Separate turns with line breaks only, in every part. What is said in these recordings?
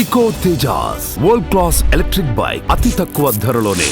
Eco Tejas world class electric bike అతి తక్కువ ధరలోనే.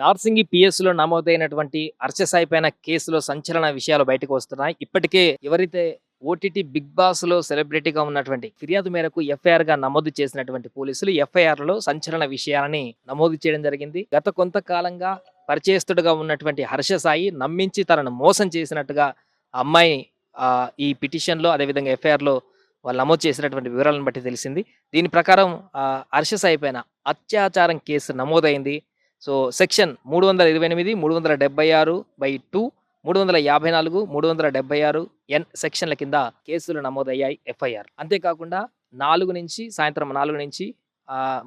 నార్సింగి పిఎస్లో నమోదైనటువంటి అర్చసాయి పైన కేసులో సంచలన విషయాలు బయటకు వస్తున్నాయి. ఇప్పటికే ఎవరైతే ఓటీటీ బిగ్ బాస్లో సెలబ్రిటీగా ఉన్నటువంటి ఫిర్యాదు మేరకు ఎఫ్ఐఆర్గా నమోదు చేసినటువంటి పోలీసులు ఎఫ్ఐఆర్లో సంచలన విషయాలని నమోదు చేయడం జరిగింది. గత కొంతకాలంగా పరిచయస్తుడుగా ఉన్నటువంటి హర్ష సాయి నమ్మించి తనను మోసం చేసినట్టుగా ఆ అమ్మాయి ఈ పిటిషన్లో అదేవిధంగా ఎఫ్ఐఆర్లో వాళ్ళు నమోదు చేసినటువంటి వివరాలను బట్టి తెలిసింది. దీని ప్రకారం హర్ష సాయి పైన అత్యాచారం కేసు నమోదైంది. సో సెక్షన్ మూడు వందల ఇరవై ఎనిమిది మూడు వందల డెబ్బై ఆరు బై టూ మూడు వందల యాభై నాలుగు మూడు వందల డెబ్బై ఆరు ఎన్ సెక్షన్ల కింద కేసులు నమోదయ్యాయి ఎఫ్ఐఆర్. అంతేకాకుండా నాలుగు నుంచి సాయంత్రం నాలుగు నుంచి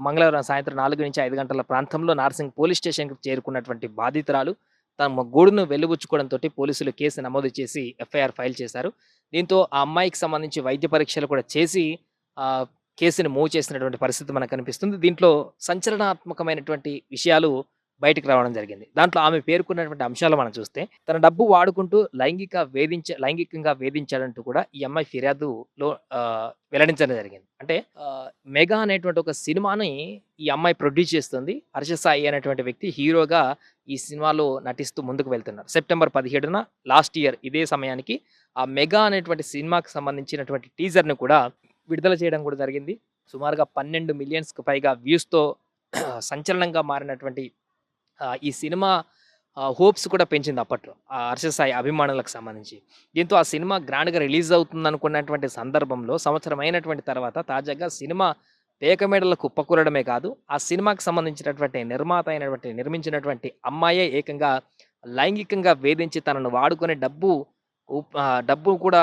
మంగళవారం సాయంత్రం నాలుగు నుంచి ఐదు గంటల ప్రాంతంలో నార్సింగ్ పోలీస్ స్టేషన్కి చేరుకున్నటువంటి బాధితురాలు తమ గూడును వెలుబుచ్చుకోవడంతో పోలీసులు కేసు నమోదు చేసి ఎఫ్ఐఆర్ ఫైల్ చేశారు. దీంతో ఆ అమ్మాయికి సంబంధించి వైద్య పరీక్షలు కూడా చేసి కేసుని మూవ్ చేసినటువంటి పరిస్థితి మనకు కనిపిస్తుంది. దీంట్లో సంచలనాత్మకమైనటువంటి విషయాలు బయటికి రావడం జరిగింది. దాంట్లో ఆమె పేర్కొన్నటువంటి అంశాలు మనం చూస్తే తన డబ్బు వాడుకుంటూ లైంగిక వేధించ లైంగికంగా వేధించాడంటూ కూడా ఈ అమ్మాయి ఫిర్యాదులో వెల్లడించడం జరిగింది. అంటే మెగా అనేటువంటి ఒక సినిమాని ఈ అమ్మాయి ప్రొడ్యూస్ చేస్తుంది. హర్ష సాయి అనేటువంటి వ్యక్తి హీరోగా ఈ సినిమాలో నటిస్తూ ముందుకు వెళ్తున్నారు. సెప్టెంబర్ పదిహేడున లాస్ట్ ఇయర్ ఇదే సమయానికి ఆ మెగా అనేటువంటి సినిమాకి సంబంధించినటువంటి టీజర్ను కూడా విడుదల చేయడం కూడా జరిగింది. సుమారుగా పన్నెండు మిలియన్స్కి పైగా వ్యూస్తో సంచలనంగా మారినటువంటి ఈ సినిమా హోప్స్ కూడా పెంచింది అప్పట్లో ఆ హర్ష సాయి అభిమానులకు సంబంధించి. దీంతో ఆ సినిమా గ్రాండ్గా రిలీజ్ అవుతుంది అనుకున్నటువంటి సందర్భంలో సంవత్సరం అయినటువంటి తర్వాత తాజాగా సినిమా పేకమేడల కుప్పకూరడమే కాదు ఆ సినిమాకి సంబంధించినటువంటి నిర్మాత అయినటువంటి నిర్మించినటువంటి అమ్మాయే ఏకంగా లైంగికంగా వేధించి తనను వాడుకునే డబ్బు డబ్బు కూడా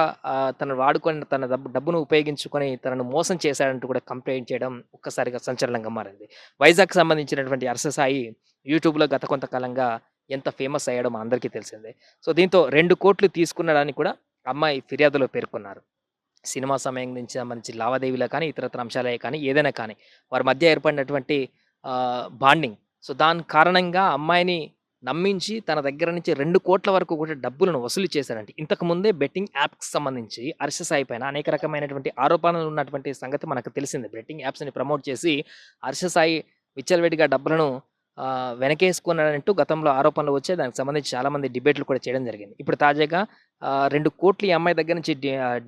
తను వాడుకొని తన డబ్బు డబ్బును ఉపయోగించుకొని తనను మోసం చేశాడంటూ కూడా కంప్లైంట్ చేయడం ఒక్కసారిగా సంచలనంగా మారింది. వైజాగ్ సంబంధించినటువంటి హర్ష సాయి యూట్యూబ్లో గత కొంతకాలంగా ఎంత ఫేమస్ అయ్యాడో మన అందరికీ తెలిసిందే. సో దీంతో రెండు కోట్లు తీసుకున్నాడని కూడా అమ్మాయి ఫిర్యాదులో పేర్కొన్నారు. సినిమా సమయం నుంచి సంబంధించి లావాదేవీలో కానీ ఇతరత్ర అంశాలే కానీ ఏదైనా కానీ వారి మధ్య ఏర్పడినటువంటి బాండింగ్. సో దాని కారణంగా అమ్మాయిని నమ్మించి తన దగ్గర నుంచి రెండు కోట్ల వరకు కూడా డబ్బులను వసూలు చేశారంటే ఇంతకు ముందే బెట్టింగ్ యాప్కి సంబంధించి హర్ష సాయి పైన అనేక రకమైనటువంటి ఆరోపణలు ఉన్నటువంటి సంగతి మనకు తెలిసింది. బెట్టింగ్ యాప్స్ని ప్రమోట్ చేసి హర్ష సాయి విచ్చలవేడిగా డబ్బులను వెనకేసుకున్నాడంటూ గతంలో ఆరోపణలు వచ్చే దానికి సంబంధించి చాలామంది డిబేట్లు కూడా చేయడం జరిగింది. ఇప్పుడు తాజాగా రెండు కోట్లు ఈ అమ్మాయి దగ్గర నుంచి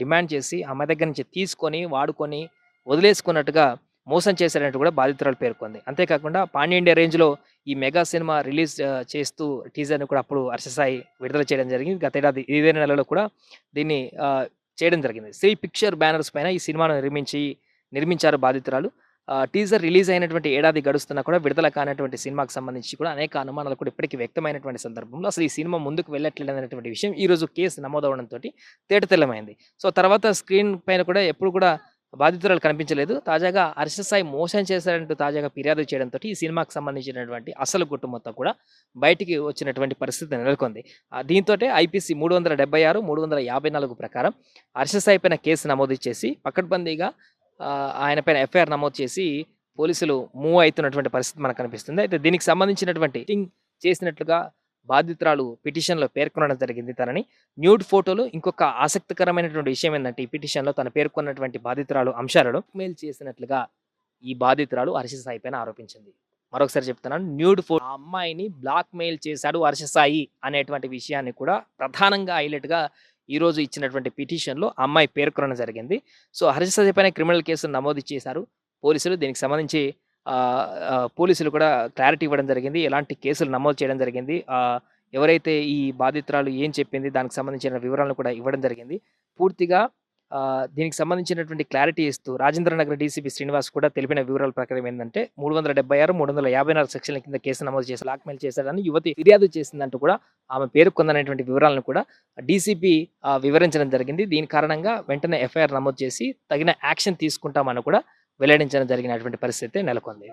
డిమాండ్ చేసి అమ్మాయి దగ్గర నుంచి తీసుకొని వాడుకొని వదిలేసుకున్నట్టుగా మోసం చేశారంటూ కూడా బాధితురాలు పేర్కొంది. అంతేకాకుండా పాన్ ఇండియా రేంజ్లో ఈ మెగా సినిమా రిలీజ్ చేస్తూ టీజర్ని కూడా అప్పుడు హర్షసాయి విడుదల చేయడం జరిగింది. గతేడాది ఇదే నెలలో కూడా దీన్ని చేయడం జరిగింది. శ్రీ పిక్చర్ బ్యానర్స్ పైన ఈ సినిమాను నిర్మించి నిర్మించారు బాధితురాలు. టీజర్ రిలీజ్ అయినటువంటి ఏడాది గడుస్తున్నా కూడా విడుదల కానటువంటి సినిమాకి సంబంధించి కూడా అనేక అనుమానాలు కూడా ఇప్పటికీ వ్యక్తమైనటువంటి సందర్భంలో అసలు ఈ సినిమా ముందుకు వెళ్ళట్లేదు అనేటువంటి విషయం ఈ రోజు కేసు నమోదవడంతో తేటతెల్లమైంది సో తర్వాత స్క్రీన్ పైన కూడా ఎప్పుడు కూడా బాధితురాలు కనిపించలేదు. తాజాగా హర్ష సాయి మోసం చేశారంటూ తాజాగా ఫిర్యాదు చేయడంతో ఈ సినిమాకి సంబంధించినటువంటి అసలు గుట్టు మొత్తం కూడా బయటికి వచ్చినటువంటి పరిస్థితి నెలకొంది. దీంతో ఐపీసీ మూడు వందల డెబ్బై ఆరు మూడు వందల యాభై నాలుగు ప్రకారం హర్ష సాయి పైన కేసు నమోదు చేసి పకడ్బందీగా ఆయన పైన ఎఫ్ఐఆర్ నమోదు చేసి పోలీసులు మూవ్ అవుతున్నటువంటి పరిస్థితి మనకు కనిపిస్తుంది. అయితే దీనికి సంబంధించినటువంటి చేసినట్లుగా బాధితురాలు పిటిషన్లో పేర్కొనడం జరిగింది తనని. న్యూడ్ ఫోటోలు ఇంకొక ఆసక్తికరమైనటువంటి విషయం ఏంటంటే ఈ పిటిషన్లో తను పేర్కొన్నటువంటి బాధితురాలు అంశాలను మెయిల్ చేసినట్లుగా ఈ బాధితురాలు హర్ష సాయి పైన ఆరోపించింది. మరొకసారి చెప్తున్నాను న్యూడ్ ఫోటో ఆ అమ్మాయిని బ్లాక్ మెయిల్ చేశాడు హర్ష సాయి అనేటువంటి విషయాన్ని కూడా ప్రధానంగా హైలైట్గా ఈరోజు ఇచ్చినటువంటి పిటిషన్లో అమ్మాయి పేర్కొనడం జరిగింది. సో హర్ష పైన క్రిమినల్ కేసును నమోదు చేశారు. పోలీసులు దీనికి సంబంధించి పోలీసులు కూడా క్లారిటీ ఇవ్వడం జరిగింది. ఎలాంటి కేసులు నమోదు చేయడం జరిగింది. ఎవరైతే ఈ బాధితురాలు ఏం చెప్పింది దానికి సంబంధించిన వివరాలను కూడా ఇవ్వడం జరిగింది. పూర్తిగా దీనికి సంబంధించినటువంటి క్లారిటీ ఇస్తూ రాజేంద్ర నగర్ డీసీపీ శ్రీనివాస్ కూడా తెలిపిన వివరాల ప్రకారం ఏంటంటే మూడు వందల డెబ్బై ఆరు మూడు వందల యాభై నాలుగు సెక్షన్ల కింద కేసు నమోదు చేసి లాక్మెయిల్ చేశాడని యువతి ఫిర్యాదు చేసిందంటూ కూడా ఆమె పేర్కొందనేటువంటి వివరాలను కూడా డీసీపీ వివరించడం జరిగింది. దీని కారణంగా వెంటనే ఎఫ్ఐఆర్ నమోదు చేసి తగిన యాక్షన్ తీసుకుంటామని కూడా వెల్లడించడం జరిగినటువంటి పరిస్థితి నెలకొంది.